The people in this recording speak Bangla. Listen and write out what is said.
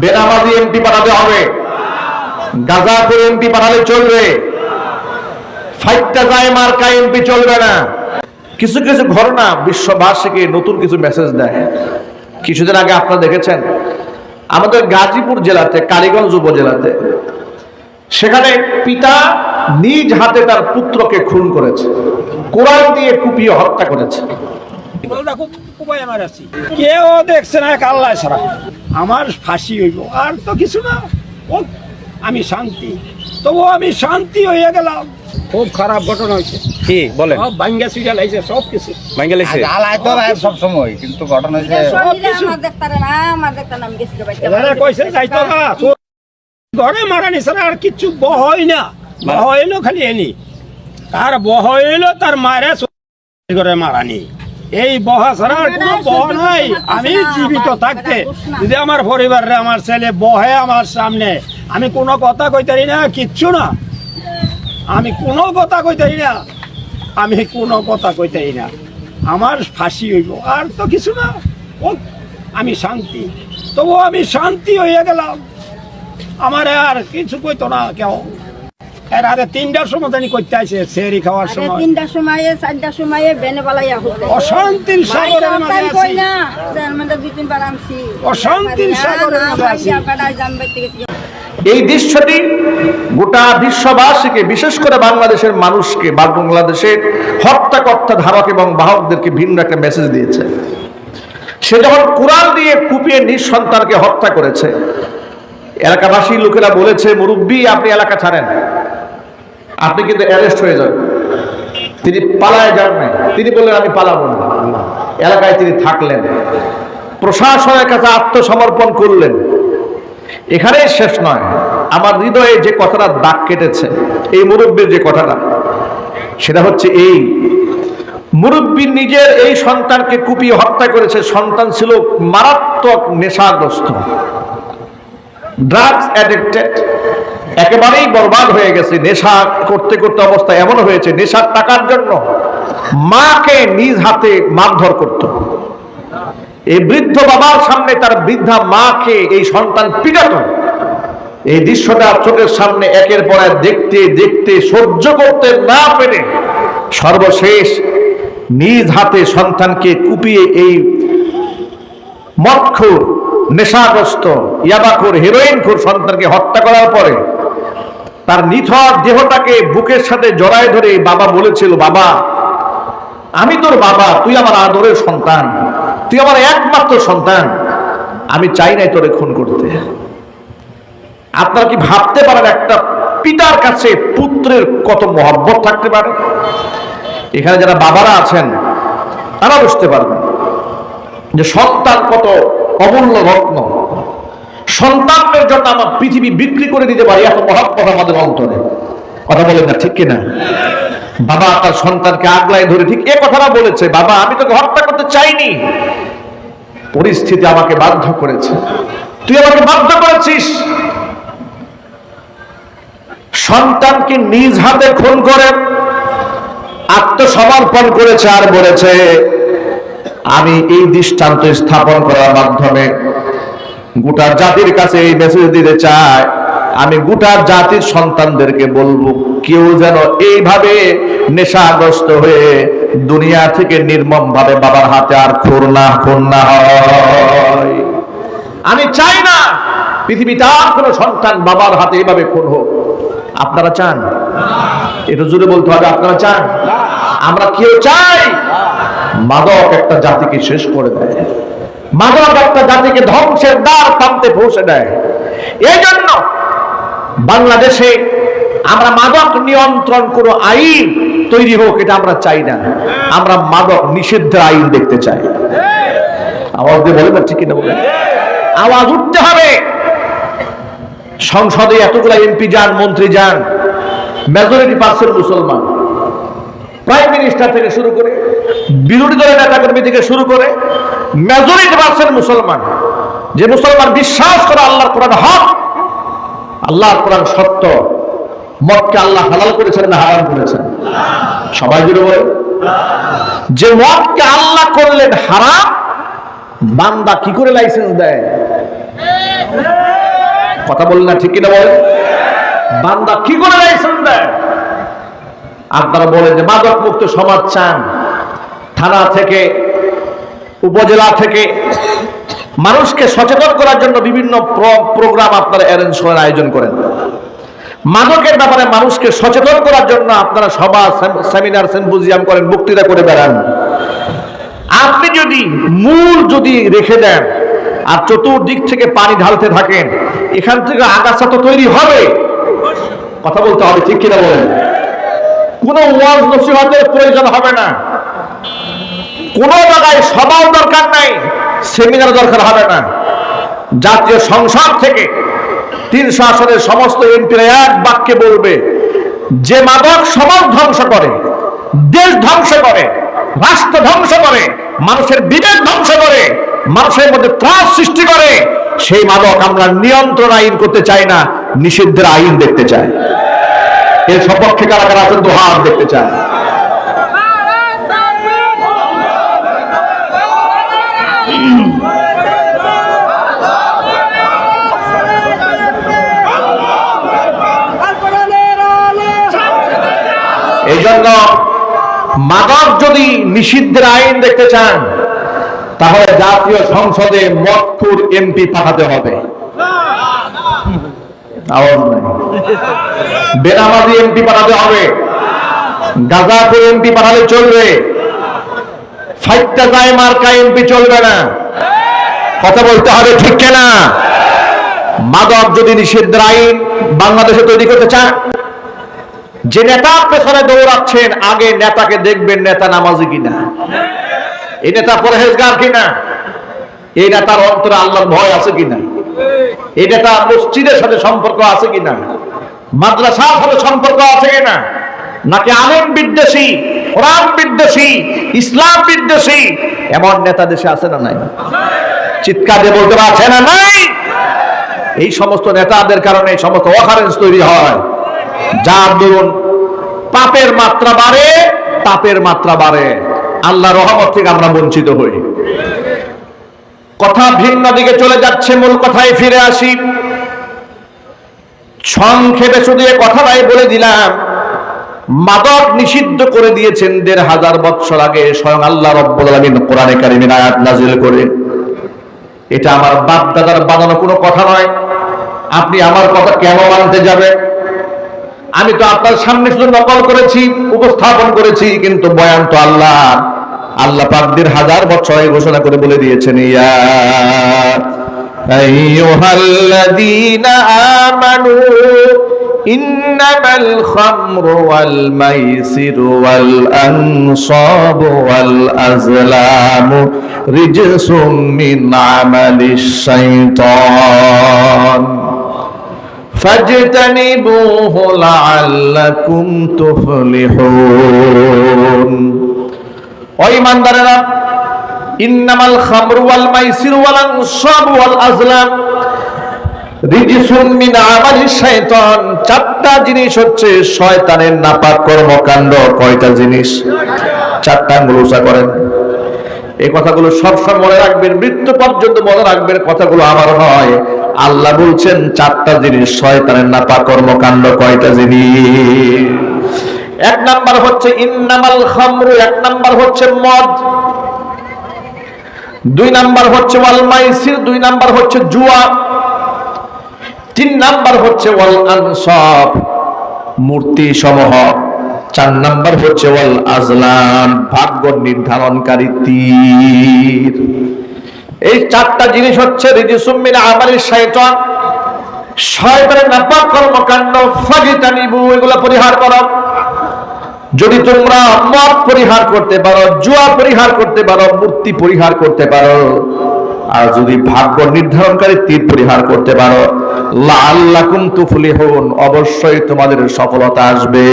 বেনামাজি এমপি পাঠাতে হবে। গাজাপুর এমপি পাঠালে চলবে। ফাইটটা যায় মার্কা এমপি চলবে না। কিছু কিছু ঘটনা বিশ্ববাসীকে নতুন কিছু মেসেজ দেয়। কিছুদিন আগে আপনারা দেখেছেন, আমাদের গাজীপুর জেলাতে, কালীগঞ্জ উপজেলাতে, সেখানে পিতা নিজ হাতে তার পুত্রকে খুন করেছে। কোরআন দিয়ে কুপিয়ে হত্যা করেছে। কেউ দেখছে না এক আল্লাহ ছাড়া। আমার ফাঁসি হইব। আর তো কিছু না। ও আমি শান্তি। তবু আমি শান্তি হয়ে গেলাম। খুব খারাপ ঘটনা হয়েছে। কি? বলেন। সব ভাঙ্গা হয়েছে সব কিছু। জ্বালায় তো ভাই সব সময় কিন্তু ঘটনা হচ্ছে সব কিছু। এবারে কইছে যাইতো না ঘরে মারানি ছাড়া আর কিচ্ছু বহই না। বহইলো খালি এনি। তার বহইলো তার মায়ের ঘরে মারানি এই বহা ছাড়া কোনো বহ নাই। আমি জীবিত থাকতে। যদি আমার পরিবারে আমার ছেলে বহে আমার সামনে আমি কোনো কথা কইতারি না কিচ্ছু না। আমি কোনো কথা কইতারি না আমি কোনো কথা কইতারি না। আমার ফাঁসি হইব আর তো কিছু না। ও আমি শান্তি। তবু আমি শান্তি হয়ে গেলাম। আমার আর কিছু কইতো না কেউ। এর তিনটার সময় জানি করতে আসে সেরি খাওয়ার সময়। তিনটার সময় চারটার সময় বেনে পালাইয়া হতে অশান্তির সাগরের মাঝে আছি। না? তার মধ্যে দুই তিনবার আনছি। অশান্তির সাগরের মাঝে আছি। আছি এই দৃশ্যটি গোটা বিশ্ববাসীকে বিশেষ করে বাংলাদেশের মানুষকে বা বাংলাদেশের হত্যাকর্তা ধারক এবং বাহকদেরকে ভিন্ন একটা মেসেজ দিয়েছে। সে যখন কোরআন দিয়ে কুপিয়ে নিঃসন্তানকে হত্যা করেছে এলাকাবাসী লোকেরা বলেছে মুরব্বী আপনি এলাকা ছাড়েন। আপনি কিন্তু অ্যারেস্ট হয়ে যাবেন। তিনি পালায় যান নাই। তিনি বললেন, আমি পালাবো না। এলাকায় তিনি থাকলেন। প্রশাসনের কাছে আত্মসমর্পণ করলেন। এখানেই শেষ নয়। আমার হৃদয়ে যে কথাটা দাগ কেটেছে, এই মুরব্বীর যে কথাটা, সেটা হচ্ছে এই। মুরব্বী নিজের এই সন্তানকে কুপিয়ে হত্যা করেছে। সন্তান ছিল মারাত্মক নেশাগ্রস্ত। ড্রাগস অ্যাডিক্টেড একেবারেই বরবাদ হয়ে গেছে। নেশা করতে করতে অবস্থা এমন হয়েছে, নেশার টাকার জন্য মাকে নিজ হাতে মারধর করত। এই বৃদ্ধ বাবার সামনে তার বৃদ্ধা মাকে এই সন্তান পিটাত। এই দৃশ্যটা চোখের সামনে একের পর এক দেখতে দেখতে সহ্য করতে না পেরে সর্বশেষ নিজ হাতে সন্তানকে কুপিয়ে এই মৎখুর নেশাগ্রস্ত, ইয়াবাখোর হেরোইনখোর সন্তানকে হত্যা করার পরে তার নিথর দেহটাকে বুকের সাথে জড়ায় ধরে বাবা বলেছিল, বাবা, আমি তোর বাবা, তুই আমার আদরের সন্তান, তুই আমার একমাত্র সন্তান, আমি চাই নাই তোরে খুন করতে। আপনারা কি ভাবতে পারেন একটা পিতার কাছে পুত্রের কত মহব্বত থাকতে পারে? এখানে যারা বাবারা আছেন তারা বুঝতে পারবেন যে সন্তান কত অমূল্য রত্ন। সন্তানের জন্য আমার পৃথিবী বিক্রি করে দিতে পারি এত মহাব্বত আমাদের অন্তরে। কথা বলেন না, ঠিক কিনা? বাবা তার সন্তানকে আগলায় ধরে, ঠিক এ কথাটা বলেছে, বাবা, আমি তোকে হত্যা করতে চাইনি। পরিস্থিতি আমাকে বাধ্য করেছে। তুই আমাকে বাধ্য করেছিস। সন্তানকে নিজ হাতে খুন করে আত্মসমর্পণ করেছে আর বলেছে, আমি এই দৃষ্টান্ত স্থাপন করার মাধ্যমে গোটা জাতির কাছে এই মেসেজ দিতে চাই আমি গোটা জাতির সন্তানদেরকে বলব, কেউ যেন এইভাবে নেশাগ্রস্ত হয়ে দুনিয়া থেকে নির্মম ভাবে বাবার হাতে আর খুর না খুন না হয়। আমি চাই না পৃথিবীতে আর কোনো সন্তান বাবার হাতে এইভাবে খুন হোক। আপনারা চান? একটু জুড়ে বলতে হবে, আপনারা চান? আমরা কেউ চাই মাদক একটা জাতিকে শেষ করে দেয়। মাদক একটা জাতিকে ধ্বংসের দ্বার প্রান্তে পৌঁছে দেয়। এই জন্য বাংলাদেশে আমরা মাদক নিয়ন্ত্রণ কোনো আইন তৈরি হোক, এটা আমরা চাই না। আমরা মাদক নিষিদ্ধের আইন দেখতে চাই। আওয়াজ দিয়ে বলে ঠিক কিনা বলে আওয়াজ উঠতে হবে। সংসদে এতগুলা এমপি যান, মন্ত্রী যান মেজরিটি পার্সেন্ট মুসলমান। প্রাইম মিনিস্টার থেকে শুরু করে বিরোধী দলের নেতা কর্মী থেকে শুরু করে মেজরিটি পার্সেন্ট মুসলমান, যে মুসলমান বিশ্বাস করে আল্লাহর কোরআন হক, আল্লাহর কোরআন সত্য মদকে আল্লাহ হালাল করেছেন না হারাম করেছেন? সবাই জুড়ে বলে যে মদকে আল্লাহ করলেন হারাম, বান্দা কি করে লাইসেন্স দেয়? কথা বললেন না, ঠিক কিনা বলেন? বান্দা কি করে লাইসেন্স দেয়? আপনারা বলেন যে মাদক মুক্ত সমাজ চান। থানা থেকে, উপজেলা থেকে মানুষকে সচেতন করার জন্য বিভিন্ন প্র- প্রোগ্রাম আপনারা অ্যারেঞ্জ করেন, আয়োজন করেন। মাদকের ব্যাপারে মানুষকে সচেতন করার জন্য আপনারা সভা সেমিনার সিম্পোজিয়াম করেন, বক্তৃতা করে বেড়ান। আপনি যদি মূল যদি রেখে দেন আর চতুর্দিক থেকে পানি ঢালতে থাকেন, এখান থেকে আগাছা তো তৈরি হবে। কথা বলতে হবে, ঠিক কিনা বলেন? কোনো ওয়াজ নসিহতের প্রয়োজন হবে না। কোন জায়গায় সভাও দরকার নাই সেমিনার দরকার হবে না। জাতীয় সংসদ থেকে তিনশো আসনের সমস্ত এমপিরা এক বাক্যে বলবে, যে মাদক সমাজ ধ্বংস করে, দেশ ধ্বংস করে, রাষ্ট্র ধ্বংস করে, মানুষের বিবেক ধ্বংস করে, মানুষের মধ্যে ত্রাস সৃষ্টি করে, সেই মাদক আমরা নিয়ন্ত্রণ আইন করতে চাই না, নিষিদ্ধের আইন দেখতে চাই। এর সপক্ষে কারা কারা আছেন হাত দেখতে চায় এই জন্য মাদক যদি নিষিদ্ধের আইন দেখতে চান, তাহলে জাতীয় সংসদে মৎকুর এমপি পাঠাতে হবে। বেনামাজি এমপি পাঠাতে হবে। গাজাপুর এমপি পাঠালে চলবে। ফাইটটা যায় মার্কা এমপি চলবে না। কথা বলতে হবে ঠিক কেনা? মাদক যদি নিষিদ্ধের আইন বাংলাদেশে তৈরি করতে চান যে নেতা পেছনে দৌড়াচ্ছেন, আগে নেতাকে দেখবেন নেতা নামাজি কিনা? এই নেতা পরহেজগার কিনা? এই নেতার অন্তরে আল্লাহর ভয় আছে কিনা? এই নেতা মসজিদের সাথে সম্পর্ক আছে কিনা? মাদ্রাসার সাথে সম্পর্ক আছে কিনা? নাকি আলেম বিদ্বেষী কোরআন বিদ্বেষী, ইসলাম বিদ্বেষী, এমন নেতা দেশে আছে না নাই? চিৎকার দিয়ে বলতে পারছে না নাই? এই সমস্ত নেতাদের কারণে এই সমস্ত অকারেন্স তৈরি হয়। যার দরুন পাপের মাত্রা বাড়ে তাপের মাত্রা বাড়ে। আল্লাহ রহমত থেকে আমরা বঞ্চিত হই। কথা ভিন্ন দিকে চলে যাচ্ছে, মূল কথায় ফিরে আসি। সংক্ষেপে শুধু এ কথাটাই বলে দিলাম মাদক নিষিদ্ধ করে দিয়েছেন দেড় হাজার বছর আগে স্বয়ং আল্লাহ রব্বুল আলামিন কোরআনে কারিমের আয়াত নাজিল করে। এটা আমার বাপ দাদার বানানো কোনো কথা নয়। আপনি আমার কথা কেন মানতে যাবেন? আমি তো আপনার সামনে শুধু নকল করেছি, উপস্থাপন করেছি, কিন্তু বয়ান তো আল্লাহ। আল্লাহ পাকদের হাজার বছর ঘোষণা করে বলে দিয়েছেন, ইয়া আইয়ুহাল্লাযীনা আমানু إنما الخمر والميسر والأنصاب والأزلام رجس من عمل الشيطان فاجتنبوه لعلكم تفلحون وإيمان درنا إنما الخمر والميسر والأنصاب والأزلام চারটা জিনিস হচ্ছে শয়তানের নাপাক কর্মকাণ্ড। কয়টা জিনিস? চারটা করেন। এই কথাগুলো সবসময় মনে রাখবেন, মৃত্যু পর্যন্ত মনে রাখবেন, কথাগুলো আমার নয়। আল্লাহ বলছেন, চারটা জিনিস, শয়তানের নাপা কর্মকাণ্ড, কয়টা জিনিস? এক নাম্বার হচ্ছে ইন্নামাল খামরু, এক নাম্বার হচ্ছে মদ। দুই নাম্বার হচ্ছে ওয়াল মাইসির, দুই নাম্বার হচ্ছে জুয়া। তিন নাম্বার হচ্ছে ওয়াল আনসাব মূর্তি সমূহ চার নাম্বার হচ্ছে ওয়াল আজলাম, ভাগ্য নির্ধারণকারী তীর। এই চারটা জিনিস হচ্ছে রিজিসুমিন আমালি শয়তান শয়তানের নাপাক কর্মকাণ্ড, ফাজিতানিবু, এগুলো পরিহার করো। যদি তোমরা মদ পরিহার করতে পারো, জুয়া পরিহার করতে পারো, মূর্তি পরিহার করতে পারো। আর যদি ভাগ্য নির্ধারণকারী তীর পরিহার করতে পারো লাল্লাকুম তুফলিহুন অবশ্যই তোমাদের সফলতা আসবে।